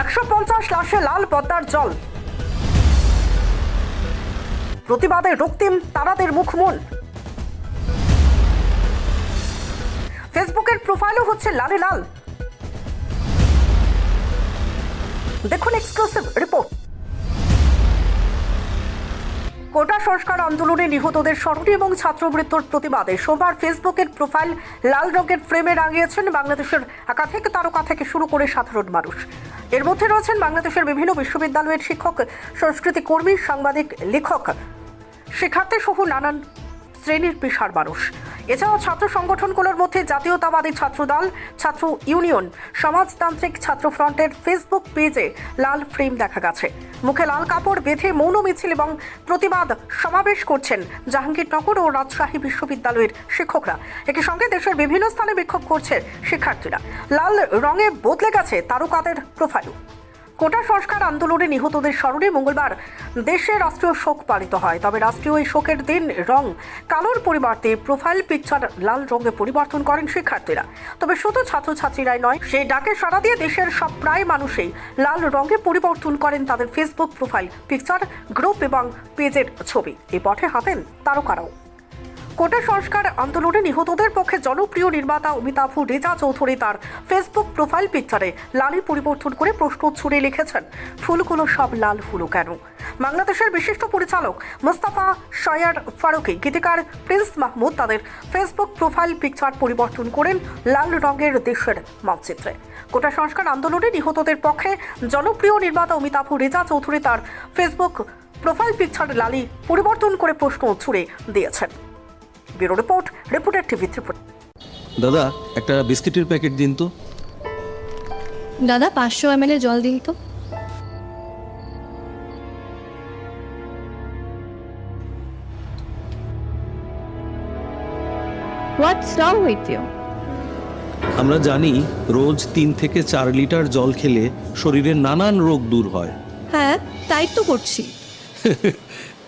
একশো পঞ্চাশ লাশে লাল পদ্মার জল। প্রতিবাদে রক্তিম তারাদের মুখমন ফেসবুকের প্রোফাইলও হচ্ছে লালে লাল। দেখুন এক্সক্লুসিভ রিপোর্ট। কোটা সংস্কার আন্দোলনে নিহতদের স্মরণে এবং ছাত্রবৃত্তর প্রতিবাদে সোমবার ফেসবুকের প্রোফাইল লাল রঙের ফ্রেমে রাঙিয়েছেন বাংলাদেশের একাধিক তারকা থেকে শুরু করে সাধারণ মানুষ। এর মধ্যে রয়েছেন বাংলাদেশের বিভিন্ন বিশ্ববিদ্যালয়ের শিক্ষক, সংস্কৃতি কর্মী, সাংবাদিক, লেখক। শিক্ষার্থী সহ নানান শ্রেণির পেশার মানুষ। এছাড়াও ছাত্র সংগঠনগুলোর মধ্যে জাতীয়তাবাদী ছাত্রদল, ছাত্র ইউনিয়ন, সমাজতান্ত্রিক ছাত্র ফ্রন্টের ফেসবুক পেজে লাল ফ্রেম দেখা গেছে। মুখে লাল কাপড় বেঁধে মৌন মিছিল এবং প্রতিবাদ সমাবেশ করছেন জাহাঙ্গীরনগর ও রাজশাহী বিশ্ববিদ্যালয়ের শিক্ষকরা। একই সঙ্গে দেশের বিভিন্ন স্থানে বিক্ষোভ করছে শিক্ষার্থীরা। লাল রঙে বদলে গেছে তারকাদের প্রোফাইল কোটা সংস্কার আন্দোলনে নিহতদের স্মরণে মঙ্গলবার দেশে রাষ্ট্রীয় শোক পালিত হয়। তবে রাষ্ট্রীয় এই শোকের দিন রং কালোর পরিবর্তে প্রোফাইল পিকচার লাল রঙে পরিবর্তন করেন শিক্ষার্থীরা। তবে শুধু ছাত্রছাত্রীরাই নয় সেই ডাকে সাড়া দিয়ে দেশের সব প্রায় মানুষই লাল রঙে পরিবর্তন করেন তাদের ফেসবুক প্রোফাইল পিকচার গ্রুপ এবং পেজের ছবি। এই পথে হাতেন তারকারাও। কোটা সংস্কার আন্দোলনে নিহতদের পক্ষে জনপ্রিয় নির্মাতা অমিতাভ রেজা চৌধুরী তার ফেসবুক প্রোফাইল পিকচারে লালি পরিবর্তন করে প্রশ্ন ছুড়ে লিখেছেন, ফুলগুলো সব লাল হলো কেন? বাংলাদেশের বিশিষ্ট পরিচালক মোস্তাফা শয়ার ফারুকি, গীতিকার প্রিন্স মাহমুদ তাদের ফেসবুক প্রোফাইল পিকচার পরিবর্তন করেন লাল রঙের দেশের মানচিত্রে। কোটা সংস্কার আন্দোলনে নিহতদের পক্ষে জনপ্রিয় নির্মাতা অমিতাভ রেজা চৌধুরী তার ফেসবুক প্রোফাইল পিকচার লালি পরিবর্তন করে প্রশ্ন ছুড়ে দিয়েছেন। Bureau report reporter TV Tripura. দাদা একটা বিস্কিটের প্যাকেট দিন তো। দাদা পাঁচশো এম জল দিন তো। হোয়াটস রং উইথ ইউ আমরা জানি রোজ তিন থেকে চার লিটার জল খেলে শরীরের নানান রোগ দূর হয়। হ্যাঁ তাই তো করছি।